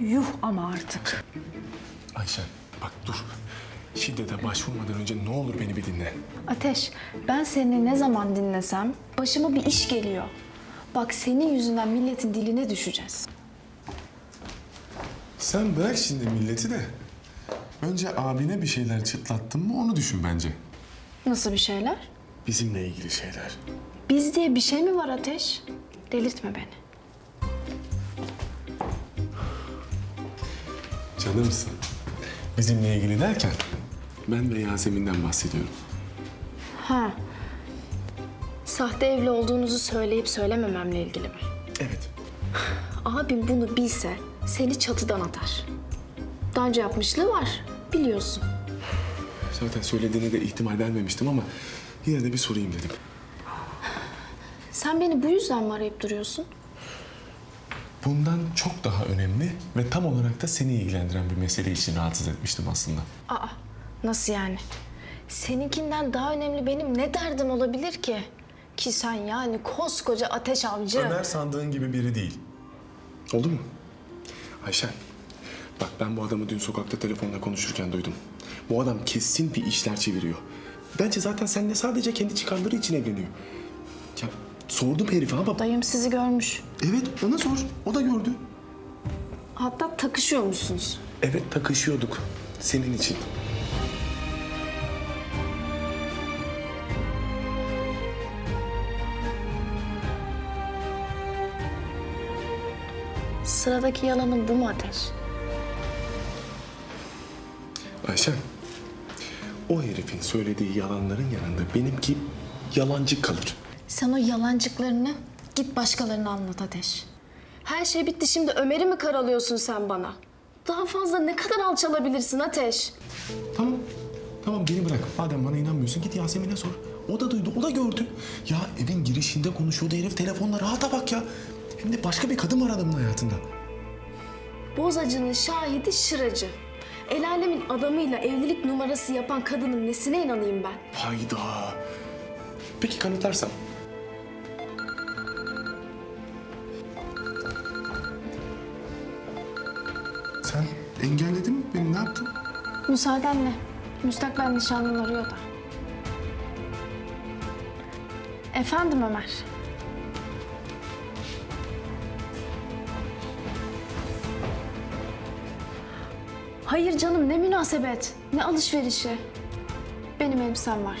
yuh ama artık. Ayşen bak dur. Şiddete başvurmadan önce ne olur beni bir dinle. Ateş, ben seni ne zaman dinlesem başıma bir iş geliyor. Bak senin yüzünden milletin diline düşeceğiz. Sen bırak şimdi milleti de. Önce abine bir şeyler çıtlattın mı onu düşün bence. Nasıl bir şeyler? Bizimle ilgili şeyler. Biz diye bir şey mi var Ateş? Delirtme beni. Canımsın. Bizimle ilgili derken ben ve Yasemin'den bahsediyorum. Ha. Sahte evli olduğunuzu söyleyip söylemememle ilgili mi? Evet. Abim bunu bilse seni çatıdan atar. Daha önce yapmışlığı var, biliyorsun. Zaten söylediğine de ihtimal vermemiştim ama yine de bir sorayım dedim. Sen beni bu yüzden mi arayıp duruyorsun? Bundan çok daha önemli ve tam olarak da seni ilgilendiren bir mesele için rahatsız etmiştim aslında. Aa, nasıl yani? Seninkinden daha önemli benim ne derdim olabilir ki? Ki sen yani koskoca ateş avcı. Ömer sandığın gibi biri değil. Oldu mu? Ayşen, bak ben bu adamı dün sokakta telefonla konuşurken duydum. Bu adam kesin bir işler çeviriyor. Bence zaten seninle sadece kendi çıkarları için evleniyor. Ya sordum herife ama... Dayım sizi görmüş. Evet, ona sor. O da gördü. Hatta takışıyormuşsunuz. Evet, takışıyorduk. Senin için. Sıradaki yalanın bu mu Ateş? Ayşen, o herifin söylediği yalanların yanında benimki yalancı kalır. Sen o yalancıklarını git başkalarına anlat Ateş. Her şey bitti şimdi Ömer'i mi karalıyorsun sen bana? Daha fazla ne kadar alçalabilirsin Ateş? Tamam. Tamam beni bırak. Madem bana inanmıyorsun git Yasemin'e sor. O da duydu, o da gördü. Ya evin girişinde konuşuyordu herif telefonla. Rahata bak ya. Hem de başka bir kadın var adamın hayatında. Bozacının şahidi şıracı. El alemin adamıyla evlilik numarası yapan kadının nesine inanayım ben? Hayda. Peki kanıtlarsam? Sen engelledin mi beni? Ne yaptın? Müsaadenle. Müstakbel nişanlın arıyor da. Efendim Ömer. Hayır canım ne münasebet. Ne alışverişi. Benim elbisem var.